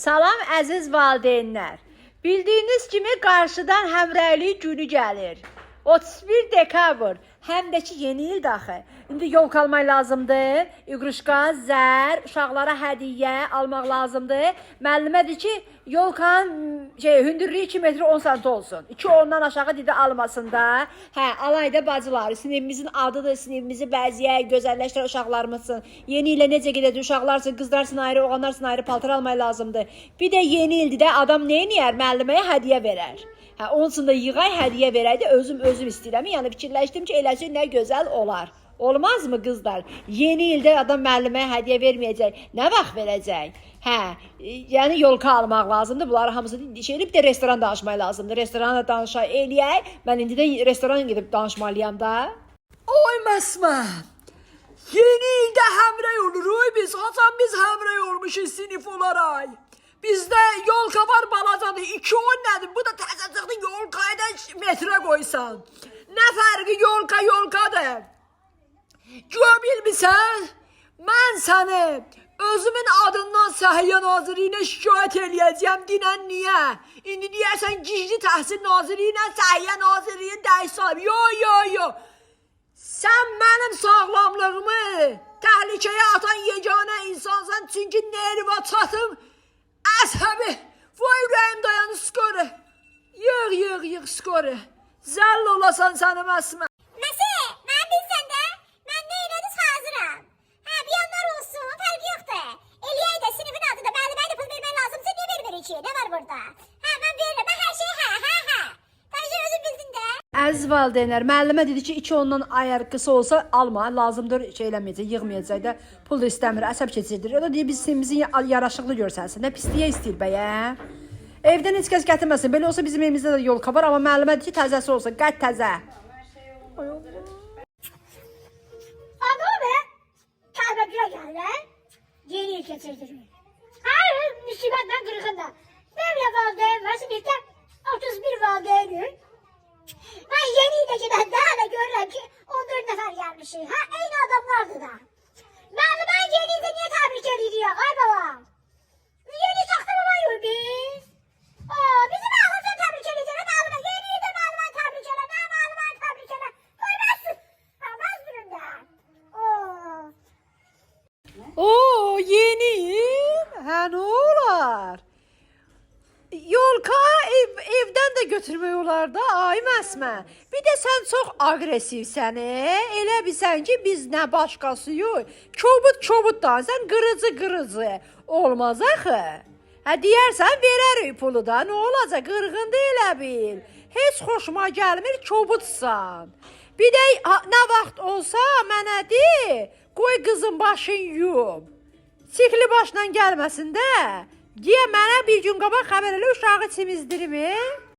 Salam əziz valideynlər. Bildiyiniz kimi qarşıdan həmrəylik günü gəlir. 31 dekabr, həm də ki yeni il daxı. İndi yol almaq lazımdır. İqruşqa, zər, uşaqlara hədiyyə almaq lazımdır. Müəllimə deyir ki, yolkan şey hündürlüyü 2 metr 10 sm olsun. 2 ondan aşağı dedi almasın da. Hə, alayda bacılar, sinifimizin adıdır, sinifimizi bəzəyək, gözəlləşdirək uşaqlarımızın. Yeni ilə necə gedəcək uşaqlarsın, qızlarsın ayrı, oğlanlarsın ayrı paltar almaq lazımdır. Bir də yeni ildir də adam nə edir? Müəlliməyə hədiyyə verər. Hə, onun üçün də yığay hədiyyə verəydi, özüm özüm istəyirəm. Yəni fikirləşdim ki, eləsə nə gözəl olar. Olmazmı qızlar? Yeni ildə adam müəlliməyə hədiyyə verməyəcək. Nə vaxt verəcək? Hə, e, yəni yolka almaq lazımdır. Bunları hamısını şey edib də restoran danışmaq lazımdır. Restoranda danışa eləyək. Mən indi də restorana gedib danışmalıyam da. Oy məsmə. Yeni ildə həmrəy oluruq biz. Hasan biz həmrəy olmuşuz sinif olaraq. Bizdə yolka var balacadır. 2 10 nədir? Bu da təzə çıxdı yolkayı da metrə qoysan. Nə fərqi yolka yolkadır? Güya bilmirsən? Mən səni özümün adından Səhiyyə Nazirliyinə şikayət eləyəcəyəm. Dinən niyə? İndi deyərsən gizli təhsil Nazirliyinə Səhiyyə Nazirliyi dəyişsəm. Yo, yo, yo. Sən mənim sağlamlığımı təhlükəyə atan yeganə insansan. Çünki nervatçatım əsəbi. Vay ürəyim dayanı skoru. Yığ, yığ, yığ skoru. Zəll olasan sənim əsmə. Məsə, mən bilsən də, mən nə elədiz hazıram. Hə, bir yanlar olsun, fərqi yoxdur. Eliyay da sinifin adı da müəllimə də pul vermək lazımsa niyə vermir ki? Nə var burada? Hə, mən verirəm. Mən hər şeyi hə, hə, hə. Təbii özün bildin də. Əziz valideynlər, müəllimə dedi ki, 2 ondan ayar qısa olsa alma, lazımdır şey eləməyəcək, yığmayacaq da, pul da istəmir, əsəb keçirdir. O da deyir biz sinifimizi ya- yaraşıqlı görsənsin. Nə pisliyə istəyir bəyə. Evdən heç kəs gətirməsin. Belə olsa bizim evimizdə də yolka var, amma müəllimə deyir ki, təzəsi olsa, qət təzə. Adı be, geldi. Yeni il geçirdim. Hayır, müsibetten kırıkında. Benim valideyn var, sınıfta 31 valideynim. Ben giden daha da görürüm ki 14 nefer gelmişim. Ha, aynı adamlardı da. Ben ben yeni de niye tebrik ediyor ay babam? Yeni saklı baba biz. Aa, bizim ağzımızdan tebrik ediyor. Maluma yeni de maluma tebrik ediyor. Ne maluma tebrik ediyor. Koymazsın. Almaz durumda. Oo. Oo, yeni. Hə, nə olar? Yolka ev, evdən də götürmək olar da, ay məsmə. Bir də sən çox aqressivsən, e? Elə bilsən ki, biz nə başqası yox. Kobud kobuddan, sən qırıcı qırıcı. Olmaz axı. Hə deyərsən verərik pulu da, nə olacaq? Qırğındı elə bil. Heç xoşuma gəlmir, kobudsan. Bir də nə vaxt olsa mənə de, qoy qızın başın yum. Sikli başla gəlməsin də. Deyə mənə bir gün qabaq xəbər elə uşağı çimizdirim.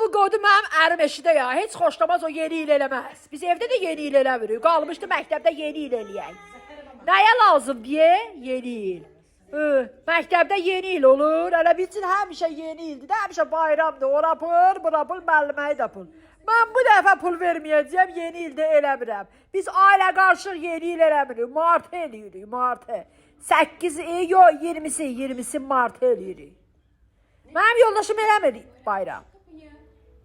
Bu qodu mənim ərim eşidə ya. Heç xoşlamaz o yeni il eləməz. Biz evdə də yeni il eləmirik. Qalmışdı məktəbdə yeni il eləyək. Nəyə lazım deyə? Yeni il. Hı, məktəbdə yeni il olur. Elə bilsin həmişə yeni ildir. də, Həmişə bayramdır. Ora pul, bura pul, müəlliməyə də pul. Mən bu dəfə pul verməyəcəyəm. Yeni ildə eləmirəm. Biz ailə qarşılıq yeni il eləmirik. Mart eləyirik, martı. 8 e, yo 20-si, 20-si mart eləyirik. Mənim yoldaşım eləmir bayram.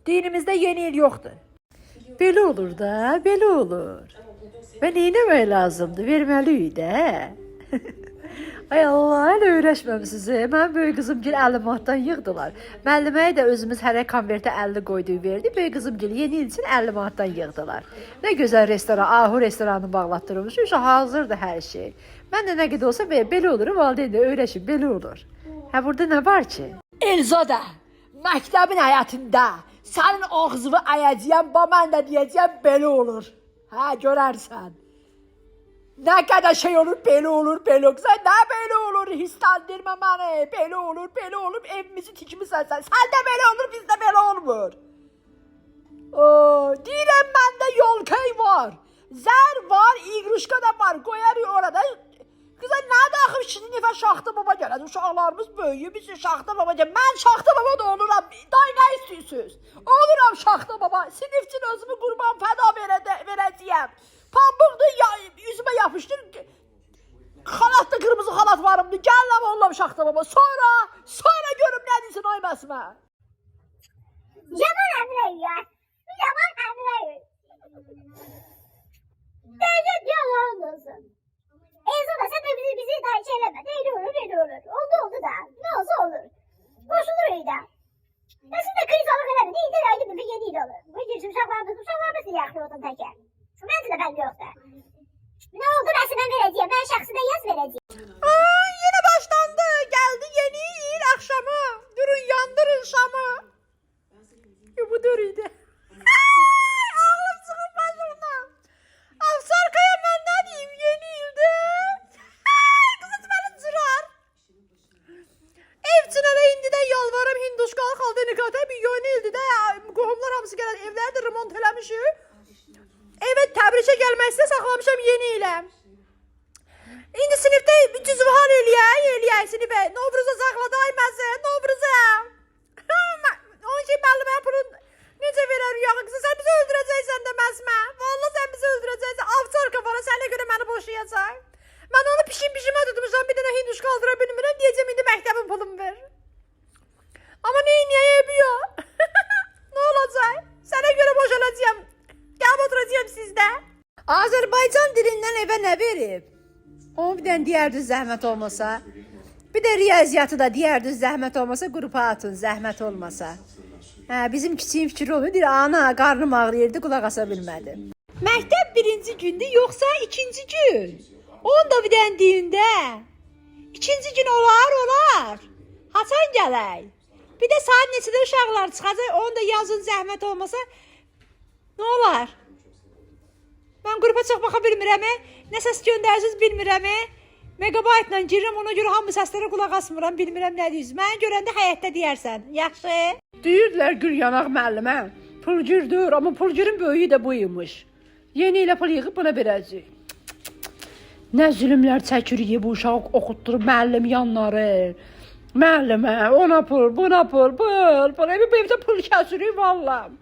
Dinimizdə yeni il yoxdur. Belə olur da, belə olur. Və nə etmək lazımdır? Verməliyik də. Ay Allah, hələ öyrəşməmisiniz. e? Mənim böyük qızım gil 50 manatdan yığdılar. Müəlliməyə də özümüz hərə konvertə 50 qoyduq verdi. Böyük qızım gil yeni il üçün 50 manatdan yığdılar. Nə gözəl restoran, Ahu restoranını bağlatdırılmış. Uşa hazırdır hər şey. Mən də nə qədər olsa belə, olur, valideyn də öyrəşib belə olur. Hə burada nə var ki? Elzada, məktəbin həyatında sənin ağzını ayacağam, ba mən də deyəcəyəm belə olur. Hə, görərsən. Nə qədər şey olur, belə olur, belə olur. Sən nə belə olur, hisslendirmə məni. Belə olur, belə olur, evimizi tikmisən sən. Sən də belə olur, bizdə belə olmur. Oo, deyirəm məndə yolkay var. Zər var, iqruşka da var. Qoyarıq orada. Nə daxil sinifə şaxta baba gəlir. Uşaqlarımız böyüyüb, biz şaxta baba gəlir. Mən şaxta baba da oluram. Day nə istəyirsiniz? Oluram şaxta baba. Sinif üçün özümü qurban fəda verə verəcəyəm. Pambıqdı ya, üzümə yapışdır. Xalatda qırmızı xalat varımdı. Gəl lan oğlum şaxta baba. Sonra, sonra görüm nə deyirsən ay məsmə. Yaman ya. Yaman hamle. Teyze diyor olmasın. En sonunda sen de bizi, bizi daha hiç eleme. Neydi olur neydi olur. Oldu oldu da. Ne olsa olur. Koşulur öyle de. Nasıl da kriz olur öyle değil de ayrı bir yeni olur. Bu yüzden uşaklarımız uşaklarımız yakıyor odun teker. Ben de ben yoksa. Ne oldu ben sana vereceğim. Ben şahsına yaz vereceğim. Ay yine başlandı. Geldi yeni il akşamı. Durun yandırın şamı. Ya bu duruydu. Ay, Ağlım sıkın başımdan. Afsarkaya ben ne diyeyim yeni ilde. Ay, Kızı beni cırar. Ev çınara indi de yalvarım hinduşkalı kaldı nikata bir yeni ildi de qohumlar hamısı gələn evləri də remont eləmişik. Evet təbrikə saxlamışam yeni ilə. İndi sinifdə cüzvhan eləyək, eləyək sinifə. Novruza saxladı ay məsə, Novruza. Onun şey belli mən pulun necə verər yağı qızı, sən bizi öldürəcəksən də məsmə. Vallahi sən bizi öldürəcəksən. Avçar kafana sənə görə məni boşayacaq. Mən onu pişim pişimə tutmuşam, bir dənə hinduş qaldıra bilmirəm, deyəcəm indi məktəbin pulunu ver. Amma neyin niyə yapıyor? ne olacaq? Sənə görə boşanacağam. Gəlib oturacağam sizdə. Azərbaycan dilindən evə nə verib? Onu bir dənə deyərdi zəhmət olmasa. Bir də riyaziyyatı da deyərdi zəhmət olmasa qrupa atın, zəhmət olmasa. Hə, bizim kiçiyin fikri olur. Deyir, ana, qarnım ağrıyırdı, qulaq asa bilmədi. Məktəb birinci gündü, yoxsa ikinci gün? Onu da bir dənə deyində. İkinci gün olar, olar. Haçan gələk. Bir də saat neçədə uşaqlar çıxacaq, onu da yazın zəhmət olmasa. Nə olar? Mən qrupa çox baxa bilmirəm. Nə səs göndərsiniz bilmirəm. Megabaytla girirəm, ona görə hamı səslərə qulaq asmıram, bilmirəm nə deyirsiniz. Məni görəndə həyətdə deyərsən. Yaxşı. Deyirdilər gül yanaq müəllimə. Pulgürdür, amma pulgürün böyüyü də bu imiş. Yeni ilə pul yığıb buna verəcək. Nə zülmlər çəkirik bu uşaq oxutdurub müəllim yanları. Müəllimə, ona pul, buna pul, pul, pul. Evdə pul kəsirik vallahi.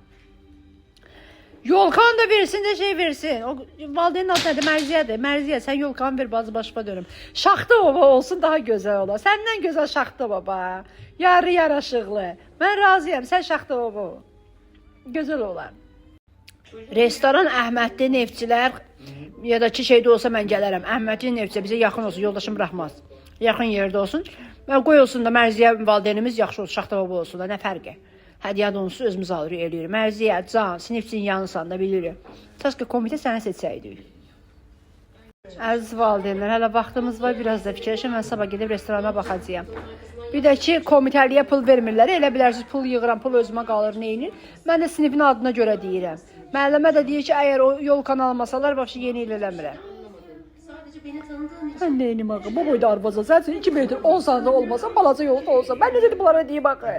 Yolkan da versin de şey versin. O validenin adı nədir? Mərziyyədir. Mərziyə sən yolkan ver bazı başıma dönüm. Şaxta baba olsun daha gözəl olar. Səndən gözəl şaxta baba. Yarı yaraşıqlı. Mən razıyam. Sən şaxta baba ol. Gözəl olar. Restoran Əhmədli Neftçilər ya da ki şeydə olsa mən gələrəm. Əhmədli Neftçi bizə yaxın olsun, yoldaşım buraxmaz. Yaxın yerdə olsun. Və qoy olsun da Mərziyə valideynimiz yaxşı olsun, şaxta baba olsun da nə fərqi? Hədiyyə donusu özümüz alırıq, eləyirik. Mərziyə, can, sinifçinin yanısan da bilirik. Təşkə komitə sənə seçsəydik. Əziz valideynlər, hələ vaxtımız var, biraz da fikirləşin. Mən sabah gedib restorana baxacağam. Bir də ki, komitəliyə pul vermirlər. Elə bilərsiniz, pul yığıram, pul özümə qalır, neynir? Mən də sinifin adına görə deyirəm. Müəllimə də deyir ki, əgər o yol kanal almasalar, başa yeni il eləmirəm. Mən neynim ağa? Bu boyda arvaza. Sən üçün 2 metr 10 saniyə olmasa, balaca yolda olsa. Mən necə də bunlara deyim ağa?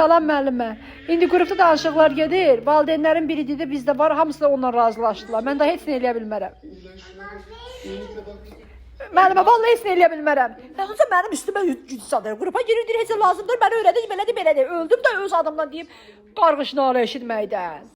Salam müəllimə. İndi qrupda danışıqlar gedir. Valideynlərin biri dedi, bizdə var, hamısı da onunla razılaşdılar. Mən daha heç nə eləyə bilmərəm. Müəllimə, vallahi heç nə eləyə bilmərəm. Hətta mənim üstümə güc sadır. Qrupa girir, deyir, heç lazımdır. Məni öyrədir, belədir, belədir. Öldüm də öz adımdan deyib qarğışını ala eşitməkdən.